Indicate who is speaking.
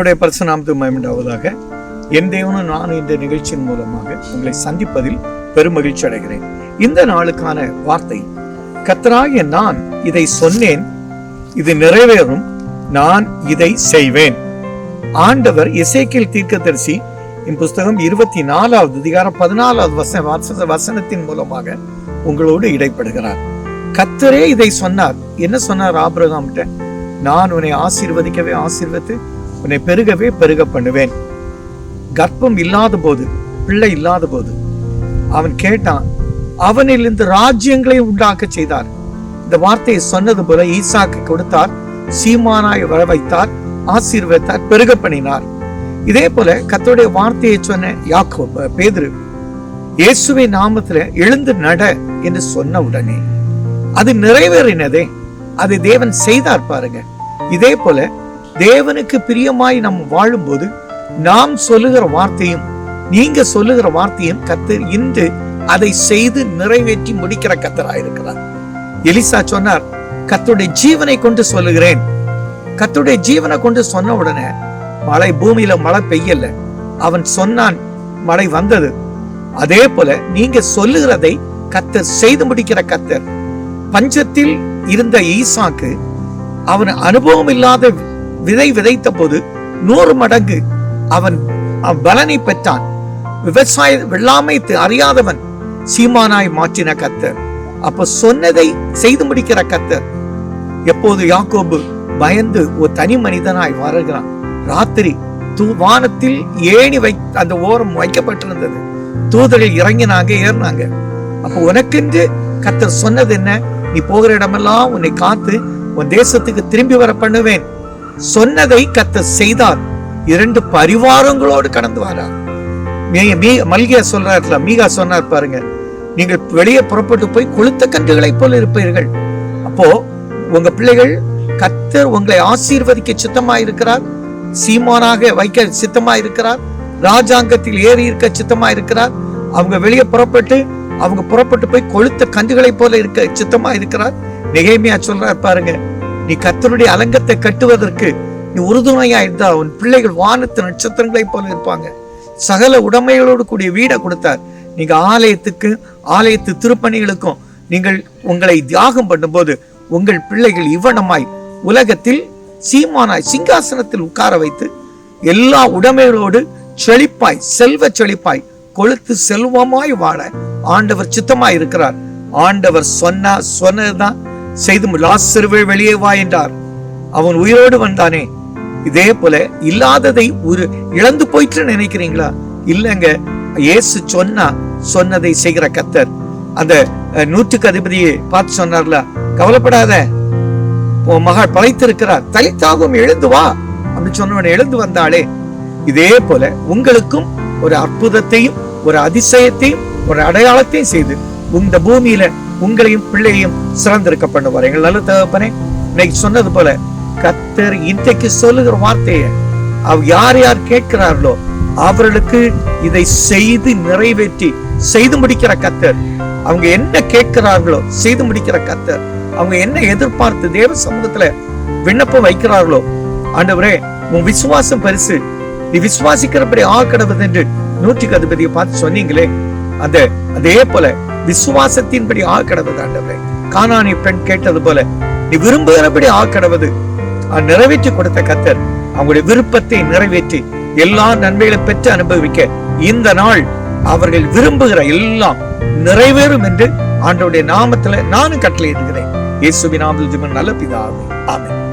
Speaker 1: என்னுடைய பரிசுநாமத்து மயமுண்டாவதாக என் தேவனும் நான் இந்த நிகழ்ச்சியின் மூலமாக உங்களை சந்திப்பதில் பெருமகிழ்ச்சி அடைகிறேன். இந்த நாளுக்கான வார்த்தை கத்தராகிய நான் இதை சொன்னேன் இது நிறைவேறும் நான் இதை செய்வேன். ஆண்டவர் இசைக்கில் தீர்க்கதரிசி என் புஸ்தகம் இருபத்தி நாலாவது அதிகாரம் பதினாலாவது வசன வசன- வசனத்தின் மூலமாக உங்களோடு இடைப்படுகிறார். கத்தரே இதை சொன்னார். என்ன சொன்னார் ஆபிரகாம்கிட்ட? நான் உன்னை ஆசீர்வதிக்கவே ஆசீர்வத்து உன்னை பெருகவே பெருக பண்ணுவேன். கர்ப்பம் இல்லாத போது பிள்ளை இல்லாத போது அவன் கேட்டான் அவனில் இந்த ராஜ்யங்களை உண்டாக்க செய்தார். இந்த வார்த்தையை சொன்னது போல ஈசாக்கு கொடுத்தார் சீமானாய் வர வைத்தார் ஆசீர்வத்தார் பெருக பண்ணினார். இதே போல கத்தோடைய வார்த்தையை சொன்ன யாக்கோ பேதுரு இயேசுவை நாமத்துல எழுந்து நட என்று சொன்ன உடனே அது நிறைவேறினதே அது தேவன் செய்தார் பாருங்க. இதே போல தேவனுக்கு பிரியமாய் நாம் வாழும்போது நாம் சொல்லுகிற வார்த்தையும் நீங்க சொல்லுகிற வார்த்தையும் கத்தர் இன்று அதை செய்து நிறைவேற்றி முடிக்கிற கத்தராயிருக்கிறார் எலிசா சொன்னார் கத்துடைய ஜீவனை கொண்டு சொல்லுகிறேன். கத்துடைய ஜீவனை கொண்டு சொன்ன உடனே மழை பூமியில மழை பெய்யல. அவன் சொன்னான் மழை வந்தது. அதே போல நீங்க சொல்லுகிறதை கத்தர் செய்து முடிக்கிற கத்தர் பஞ்சத்தில் இருந்த ஈசாக்கு அவன் அனுபவம் இல்லாத விதை விதைத்த போது நூறு மடங்கு அவன் அவ்வளனை பலனை பெற்றான். விவசாய வெள்ளாமை அறியாதவன் சீமானாய் மாற்றின கத்தர் அப்ப சொன்னதை செய்து முடிக்கிற கத்தர் எப்போது யாக்கோபு பயந்து ஒரு தனி மனிதனாய் வருகிறான். ராத்திரி தூ வானத்தில் ஏணி வை அந்த ஓரம் வைக்கப்பட்டிருந்தது. தூதரில் இறங்கினாங்க ஏறினாங்க. அப்போ உனக்கென்று கத்தர் சொன்னது என்ன? நீ போகிற இடமெல்லாம் உன்னை காத்து உன் தேசத்துக்கு திரும்பி வர பண்ணுவேன். சொன்னதை கத்த செய்தார். இரண்டு பரிவாரங்களோடு கடந்து வரார். மல்கியா சொல்றாருல மீகா சொன்னார் பாருங்க. நீங்கள் வெளியே புறப்பட்டு போய் கொளுத்த கன்றுகளை போல இருப்பீர்கள். அப்போ உங்க பிள்ளைகள் கத்தர் உங்களை ஆசீர்வதிக்க சித்தமா இருக்கிறார் சீமானாக வைக்க சித்தமா இருக்கிறார் ராஜாங்கத்தில் ஏறி இருக்க சித்தமா இருக்கிறார் அவங்க வெளியே புறப்பட்டு அவங்க புறப்பட்டு போய் கொளுத்த கன்றுகளை போல இருக்க சித்தமா இருக்கிறார் நிகைமையா சொல்றார் பாருங்க நீ கத்தருடைய அலங்கத்தை கட்டுவதற்கு நீ உறுதுணையா இருந்தா உன் பிள்ளைகள் வானத்து நட்சத்திரங்களைப் போல இருப்பாங்க. சகல உடைமைகளோடு கூடிய வீடை கொடுத்தார். நீங்க ஆலயத்துக்கு ஆலயத்து திருப்பணிகளுக்கும் நீங்கள் உங்களை தியாகம் பண்ணும்போது உங்கள் பிள்ளைகள் இவ்வனமாய் உலகத்தில் சீமானாய் சிங்காசனத்தில் உட்கார வைத்து எல்லா உடைமைகளோடு செழிப்பாய் செல்வ செழிப்பாய் கொழுத்து செல்வமாய் வாழ ஆண்டவர் சித்தமாய் இருக்கிறார். ஆண்டவர் சொன்னா சொன்னதுதான் செய்து லாசருவே வெளியே வா என்றார். அவன் உயிரோடு வந்தானே. இதே போல இல்லாததை ஒரு இழந்து போயிட்டு நினைக்கிறீங்களா? இல்லங்க இயேசு சொன்னா சொன்னதை செய்கிற கத்தர் அந்த நூற்றுக்கு அதிபதியை பார்த்து சொன்னார்ல கவலைப்படாத. உன் மகள் பழைத்திருக்கிறார் தலித்தாகும் எழுந்து வா அப்படின்னு சொன்னவன் எழுந்து வந்தாளே. இதே போல உங்களுக்கும் ஒரு அற்புதத்தையும் ஒரு அதிசயத்தையும் ஒரு அடையாளத்தையும் செய்து இந்த பூமியில உங்களையும் பிள்ளையும் சிறந்திருக்க பண்ணுவார் எங்கள் நல்ல தகப்பனே இன்னைக்கு சொன்னது போல கத்தர் இன்றைக்கு சொல்லுகிற வார்த்தையை அவ யார் யார் கேட்கிறார்களோ அவர்களுக்கு இதை செய்து நிறைவேற்றி செய்து முடிக்கிற கத்தர் அவங்க என்ன கேட்கிறார்களோ செய்து முடிக்கிற கத்தர் அவங்க என்ன எதிர்பார்த்து தேவ சமூகத்துல விண்ணப்பம் வைக்கிறார்களோ ஆண்டவரே உன் விசுவாசம் பெருசு. நீ விசுவாசிக்கிறபடி ஆக்கடவது என்று நூற்றுக்கு அதிபதியை பார்த்து சொன்னீங்களே அந்த அதே போல விசுவாசத்தின்படி ஆக்கடவது ஆண்டவரே. கானானி பெண் கேட்டது போல நீ விரும்புகிறபடி ஆக்கடவது. அவர் நிறைவேற்றி கொடுத்த கத்தர் அவங்களுடைய விருப்பத்தை நிறைவேற்றி எல்லா நன்மைகளை பெற்று அனுபவிக்க இந்த நாள் அவர்கள் விரும்புகிற எல்லாம் நிறைவேறும் என்று ஆண்டவருடைய நாமத்துல நானும் கட்டளையிடுகிறேன். இயேசுவின் நாமத்தில் ஜெபம் நல்ல பிதாவே. ஆமென்.